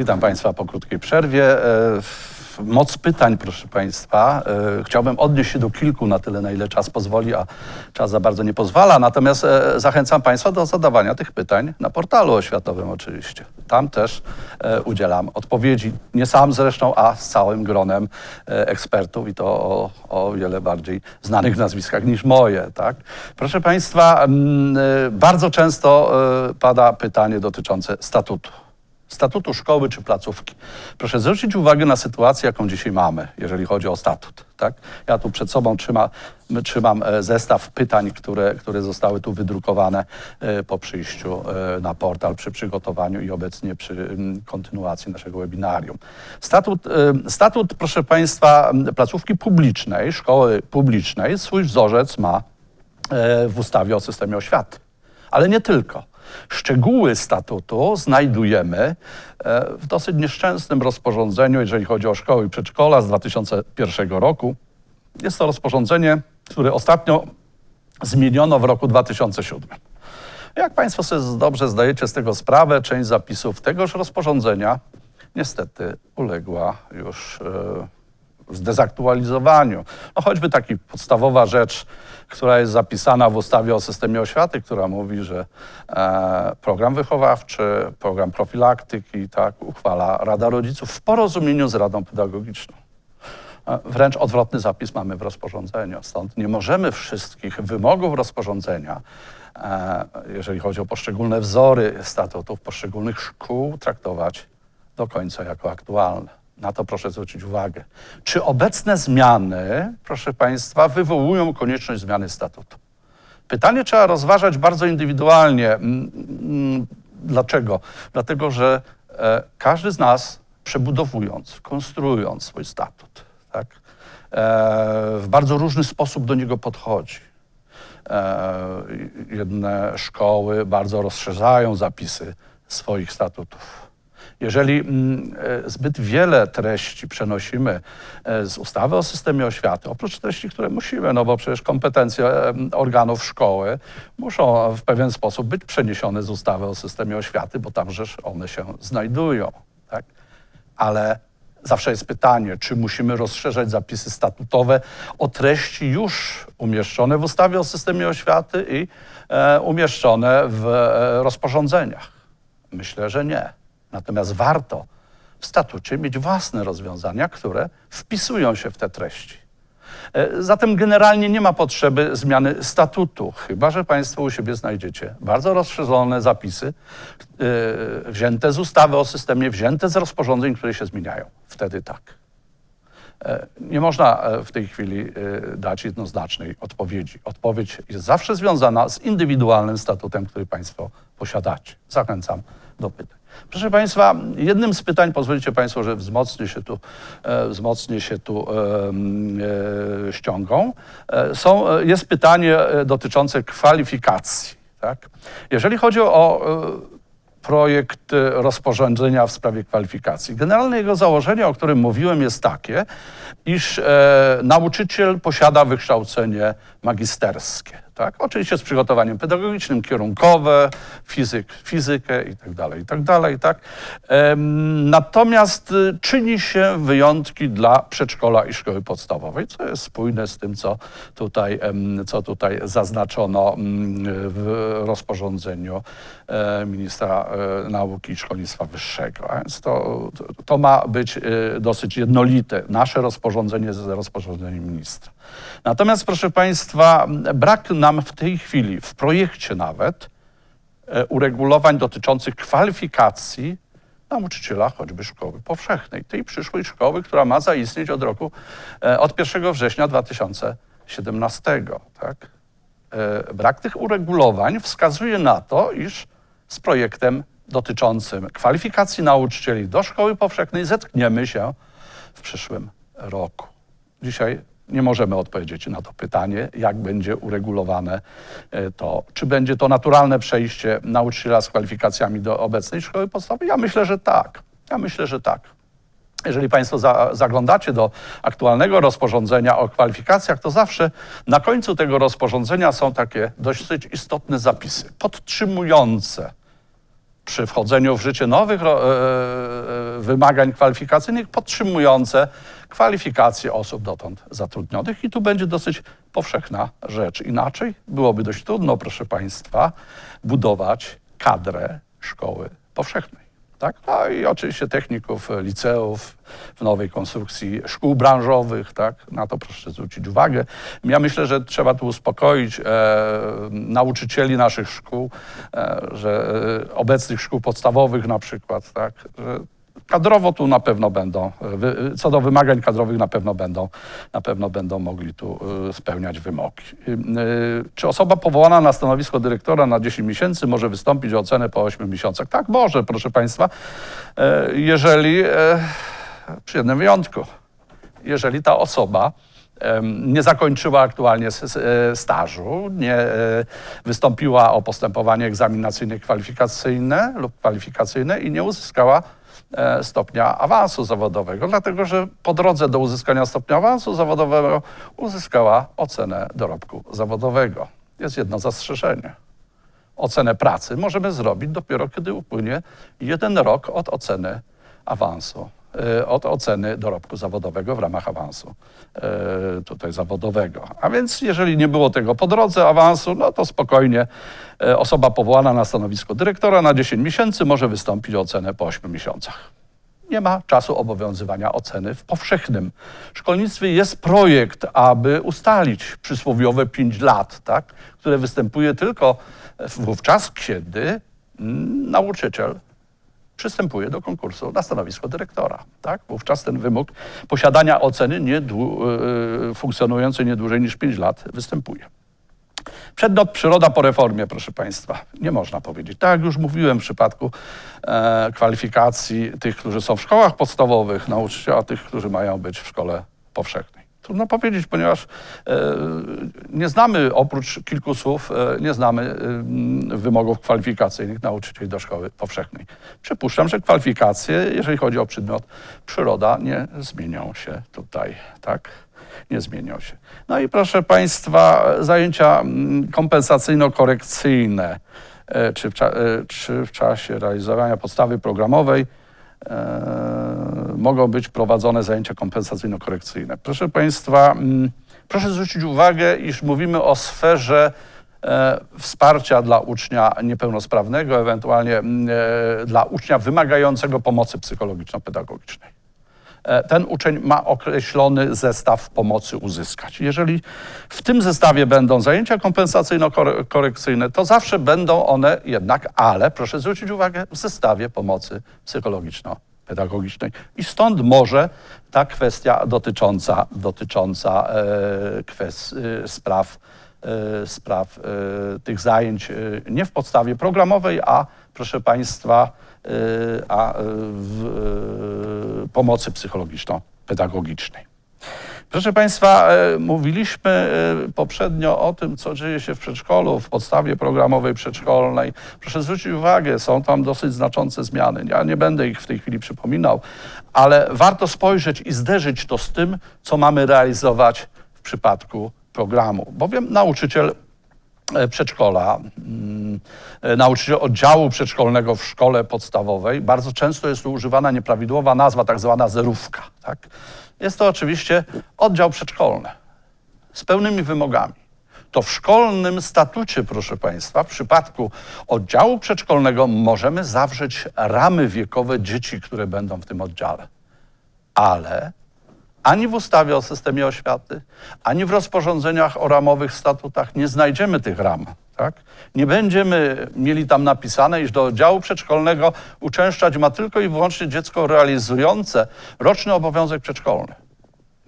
Witam Państwa po krótkiej przerwie. E, Moc pytań, proszę Państwa. E, Chciałbym odnieść się do kilku na tyle, na ile czas pozwoli, a czas za bardzo nie pozwala. Natomiast e, zachęcam Państwa do zadawania tych pytań na portalu oświatowym oczywiście. Tam też udzielam odpowiedzi. Nie sam zresztą, a z całym gronem ekspertów i to o, o wiele bardziej znanych nazwiskach niż moje. Tak? Proszę Państwa, mm, bardzo często pada pytanie dotyczące statutu statutu szkoły czy placówki. Proszę zwrócić uwagę na sytuację, jaką dzisiaj mamy, jeżeli chodzi o statut. Tak? Ja tu przed sobą trzyma, trzymam e, zestaw pytań, które, które zostały tu wydrukowane e, po przyjściu e, na portal przy przygotowaniu i obecnie przy kontynuacji naszego webinarium. Statut, statut proszę Państwa, placówki publicznej, szkoły publicznej, swój wzorzec ma w ustawie o systemie oświaty. Ale nie tylko. Szczegóły statutu znajdujemy e, w dosyć nieszczęsnym rozporządzeniu, jeżeli chodzi o szkoły i przedszkola z 2001 roku. Jest to rozporządzenie, które ostatnio zmieniono w roku 2007. Jak Państwo sobie dobrze zdajecie z tego sprawę, część zapisów tegoż rozporządzenia niestety uległa już e, zdezaktualizowaniu. No choćby taka podstawowa rzecz, która jest zapisana w ustawie o systemie oświaty, która mówi, że e, program wychowawczy, program profilaktyki tak, uchwala Rada Rodziców w porozumieniu z Radą Pedagogiczną. E, Wręcz odwrotny zapis mamy w rozporządzeniu. Stąd nie możemy wszystkich wymogów rozporządzenia, e, jeżeli chodzi o poszczególne wzory statutów poszczególnych szkół, traktować do końca jako aktualne. Na to proszę zwrócić uwagę. Czy obecne zmiany, proszę Państwa, wywołują konieczność zmiany statutu? Pytanie trzeba rozważać bardzo indywidualnie. Mm, mm, Dlaczego? Dlatego, że e, każdy z nas przebudowując, konstruując swój statut, tak, e, w bardzo różny sposób do niego podchodzi. E, jedne szkoły bardzo rozszerzają zapisy swoich statutów. Jeżeli mm, e, zbyt wiele treści przenosimy e, z ustawy o systemie oświaty, oprócz treści, które musimy, no bo przecież kompetencje em, organów szkoły muszą w pewien sposób być przeniesione z ustawy o systemie oświaty, bo tamżeż one się znajdują. Tak? Ale zawsze jest pytanie, czy musimy rozszerzać zapisy statutowe o treści już umieszczone w ustawie o systemie oświaty i e, umieszczone w e, rozporządzeniach. Myślę, że nie. Natomiast warto w statucie mieć własne rozwiązania, które wpisują się w te treści. E, Zatem generalnie nie ma potrzeby zmiany statutu, chyba że Państwo u siebie znajdziecie bardzo rozszerzone zapisy e, wzięte z ustawy o systemie, wzięte z rozporządzeń, które się zmieniają. Wtedy tak. E, Nie można w tej chwili dać jednoznacznej odpowiedzi. Odpowiedź jest zawsze związana z indywidualnym statutem, który Państwo posiadacie. Zachęcam do pytań. Proszę Państwa, jednym z pytań, pozwolicie Państwo, że wzmocnię się tu, e, wzmocnię się tu e, e, ściągą, są, jest pytanie dotyczące kwalifikacji. Tak? Jeżeli chodzi o projekt rozporządzenia w sprawie kwalifikacji. Generalnie jego założenie, o którym mówiłem, jest takie, iż e, nauczyciel posiada wykształcenie magisterskie. Tak? Oczywiście z przygotowaniem pedagogicznym, kierunkowe, fizyk, fizykę i tak dalej, i tak. Tak? Em, natomiast y, czyni się wyjątki dla przedszkola i szkoły podstawowej, co jest spójne z tym, co tutaj, co tutaj zaznaczono mm, w rozporządzeniu e, ministra e, nauki i szkolnictwa wyższego. Więc to, to, ma być e, dosyć jednolite, nasze rozporządzenie z rozporządzeniem ministra. Natomiast, proszę Państwa, brak nam w tej chwili, w projekcie nawet, e, uregulowań dotyczących kwalifikacji nauczyciela choćby szkoły powszechnej, tej przyszłej szkoły, która ma zaistnieć od roku, e, od 1 września 2017. Tak? E, Brak tych uregulowań wskazuje na to, iż z projektem dotyczącym kwalifikacji nauczycieli do szkoły powszechnej zetkniemy się w przyszłym roku. Dzisiaj nie możemy odpowiedzieć na to pytanie, jak będzie uregulowane e, to. Czy będzie to naturalne przejście nauczyciela z kwalifikacjami do obecnej szkoły podstawowej? Ja myślę, że tak. Ja myślę, że tak. Jeżeli Państwo za, zaglądacie do aktualnego rozporządzenia o kwalifikacjach, to zawsze na końcu tego rozporządzenia są takie dosyć istotne zapisy podtrzymujące przy wchodzeniu w życie nowych e, e, wymagań kwalifikacyjnych podtrzymujące kwalifikacje osób dotąd zatrudnionych. I tu będzie dosyć powszechna rzecz. Inaczej byłoby dość trudno, proszę Państwa, budować kadrę szkoły powszechnej. Tak? No i oczywiście techników, liceów, w nowej konstrukcji szkół branżowych, tak? na to proszę zwrócić uwagę. Ja myślę, że trzeba tu uspokoić e, nauczycieli naszych szkół, e, że e, obecnych szkół podstawowych na przykład, tak? że kadrowo tu na pewno będą, e, wy, co do wymagań kadrowych na pewno będą, na pewno będą mogli tu e, spełniać wymogi. E, Czy osoba powołana na stanowisko dyrektora na 10 miesięcy może wystąpić o ocenę po 8 miesiącach? Tak, może, proszę Państwa, e, jeżeli, e, przy jednym wyjątku, jeżeli ta osoba nie zakończyła aktualnie e, stażu, nie e, wystąpiła o postępowanie egzaminacyjne kwalifikacyjne lub kwalifikacyjne i nie uzyskała e, stopnia awansu zawodowego, dlatego że po drodze do uzyskania stopnia awansu zawodowego uzyskała ocenę dorobku zawodowego. Jest jedno zastrzeżenie ocenę pracy możemy zrobić dopiero, kiedy upłynie jeden rok od oceny awansu, e, od oceny dorobku zawodowego w ramach awansu e, tutaj zawodowego. A więc jeżeli nie było tego po drodze awansu, no to spokojnie e, osoba powołana na stanowisko dyrektora na 10 miesięcy może wystąpić o ocenę po 8 miesiącach nie ma czasu obowiązywania oceny w powszechnym szkolnictwie. Jest projekt, aby ustalić przysłowiowe 5 lat, tak, które występuje tylko wówczas, kiedy mm, nauczyciel przystępuje do konkursu na stanowisko dyrektora. Tak? Wówczas ten wymóg posiadania oceny nie yy, funkcjonującej nie dłużej niż 5 lat występuje. Przedmiot przyroda po reformie, proszę Państwa, nie można powiedzieć. Tak jak już mówiłem w przypadku e, kwalifikacji tych, którzy są w szkołach podstawowych, nauczycieli, a tych, którzy mają być w szkole powszechnej. Trudno powiedzieć, ponieważ e, nie znamy, oprócz kilku słów, e, nie znamy e, wymogów kwalifikacyjnych nauczycieli do szkoły powszechnej. Przypuszczam, że kwalifikacje, jeżeli chodzi o przedmiot przyroda, nie zmienią się tutaj, tak? nie zmienią się. No i proszę Państwa, zajęcia mm, kompensacyjno-korekcyjne, czy w, czy w czasie realizowania podstawy programowej e, mogą być prowadzone zajęcia kompensacyjno-korekcyjne. Proszę Państwa, mm, proszę zwrócić uwagę, iż mówimy o sferze e, wsparcia dla ucznia niepełnosprawnego, ewentualnie mm, e, dla ucznia wymagającego pomocy psychologiczno-pedagogicznej ten uczeń ma określony zestaw pomocy uzyskać. Jeżeli w tym zestawie będą zajęcia kompensacyjno-korekcyjne, to zawsze będą one jednak, ale proszę zwrócić uwagę, w zestawie pomocy psychologiczno-pedagogicznej. I stąd może ta kwestia dotycząca, dotycząca e, kwest, e, spraw, e, spraw e, tych zajęć e, nie w podstawie programowej, a proszę Państwa, e, a e, w e, pomocy psychologiczno-pedagogicznej. Proszę Państwa, e, mówiliśmy e, poprzednio o tym, co dzieje się w przedszkolu, w podstawie programowej przedszkolnej. Proszę zwrócić uwagę, są tam dosyć znaczące zmiany. Ja nie będę ich w tej chwili przypominał, ale warto spojrzeć i zderzyć to z tym, co mamy realizować w przypadku programu. Bowiem nauczyciel e, przedszkola, mm, e, nauczyciel oddziału przedszkolnego w szkole podstawowej. Bardzo często jest tu używana nieprawidłowa nazwa, tak zwana zerówka. Tak? Jest to oczywiście oddział przedszkolny z pełnymi wymogami. To w szkolnym statucie, proszę Państwa, w przypadku oddziału przedszkolnego możemy zawrzeć ramy wiekowe dzieci, które będą w tym oddziale. Ale ani w ustawie o systemie oświaty, ani w rozporządzeniach o ramowych statutach nie znajdziemy tych ram. Tak? Nie będziemy mieli tam napisane, iż do oddziału przedszkolnego uczęszczać ma tylko i wyłącznie dziecko realizujące roczny obowiązek przedszkolny.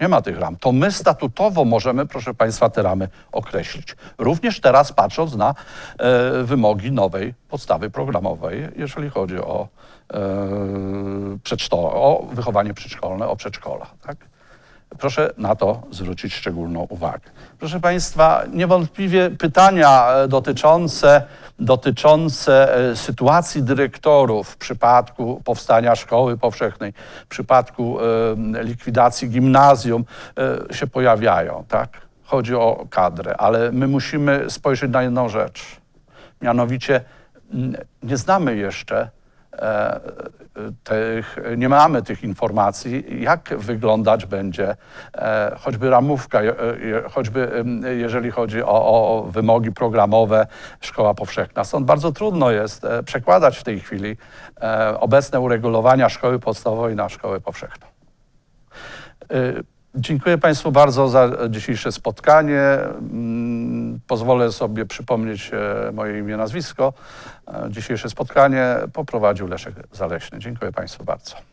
Nie ma tych ram. To my statutowo możemy, proszę Państwa, te ramy określić. Również teraz patrząc na e, wymogi nowej podstawy programowej, jeżeli chodzi o, e, o wychowanie przedszkolne, o przedszkola. Tak? Proszę na to zwrócić szczególną uwagę. Proszę Państwa, niewątpliwie pytania e, dotyczące, dotyczące e, sytuacji dyrektorów w przypadku powstania szkoły powszechnej, w przypadku e, likwidacji gimnazjum się pojawiają. Tak? Chodzi o kadrę, ale my musimy spojrzeć na jedną rzecz. Mianowicie Nie znamy jeszcze tych, nie mamy tych informacji, jak wyglądać będzie e, choćby ramówka, choćby jeżeli chodzi o, o wymogi programowe Szkoła Powszechna. Stąd bardzo trudno jest e, przekładać w tej chwili e, obecne uregulowania szkoły podstawowej na szkołę powszechną. Dziękuję Państwu bardzo za dzisiejsze spotkanie. Pozwolę sobie przypomnieć e, moje imię, nazwisko. E, Dzisiejsze spotkanie poprowadził Leszek Zaleśny. Dziękuję Państwu bardzo.